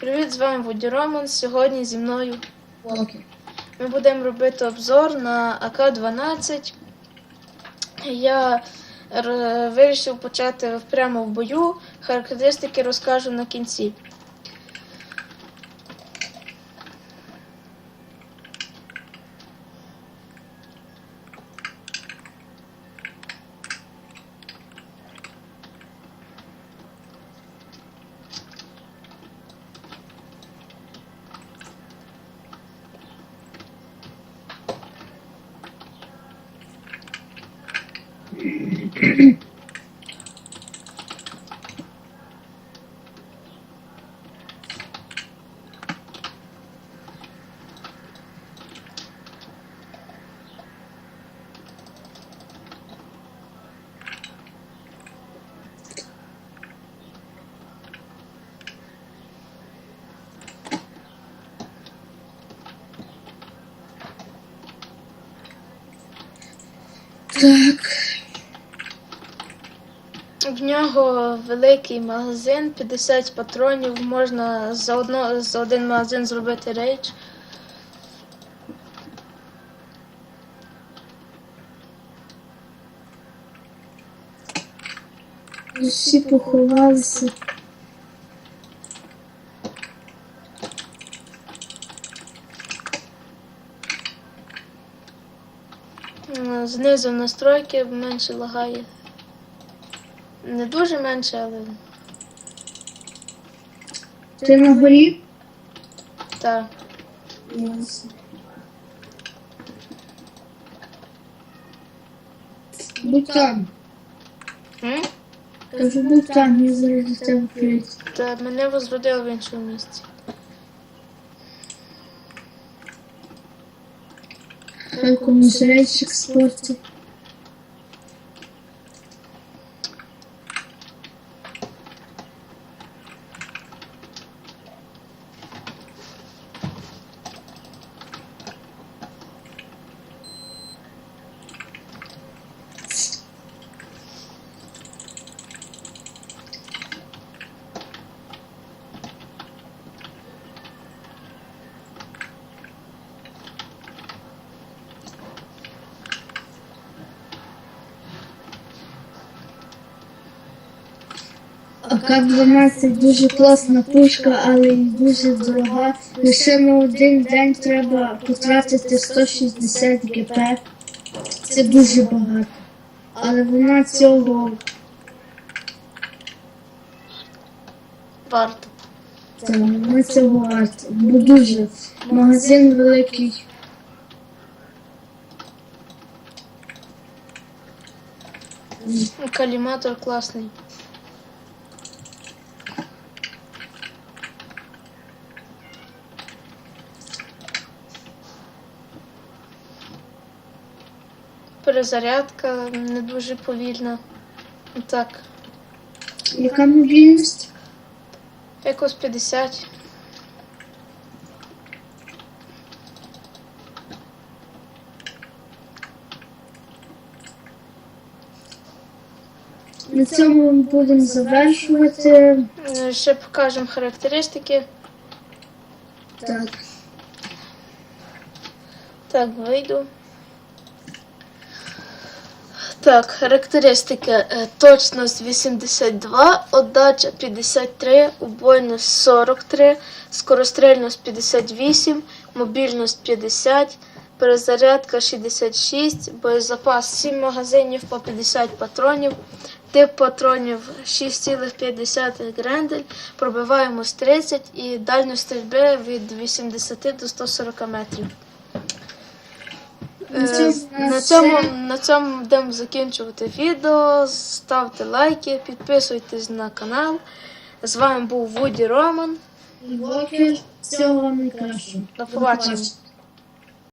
Привіт, з вами Вуді Роман. Сьогодні зі мною Окей. ми будемо робити обзор на АК-12. Я вирішив почати прямо в бою. Характеристики розкажу на кінці. Так. В нього великий магазин, 50 патронів. Можна за, одно, за один магазин зробити рейдж. Всі поховалися. Знизу настройки менше лагає. Не дуже менше, але Ти на горі? так. Ясно. Будь там. М? Кажу, будь там, я зараз тебе прийду. Та мене возродили в іншому місці. Хай комусь рейчик спорту. АК-12 дуже класна пушка, але й дуже дорога. Лише на один день треба потратити 160 ГП. Це дуже багато. Але вона цього Варто. та, вона цього варта. Бо дуже магазин великий. Каліматор класний. Перезарядка не дуже повільна. Так, Яка мобільність? якось 50. На цьому ми будемо завершувати. Е, Ще покажемо характеристики. Так. Так, вийду. Так, характеристики. Е, Точність 82, отдача 53, убойність 43, скорострільність 58, мобільність 50, перезарядка 66, боєзапас 7 магазинів по 50 патронів, тип патронів 6,5 грендель, пробиваємость 30 і дальність стрільби від 80 до 140 метрів. На Е, На цьому, на цьому будемо закінчувати відео. Ставте лайки, підписуйтесь на канал. З вами був Вуді Роман. До побачення.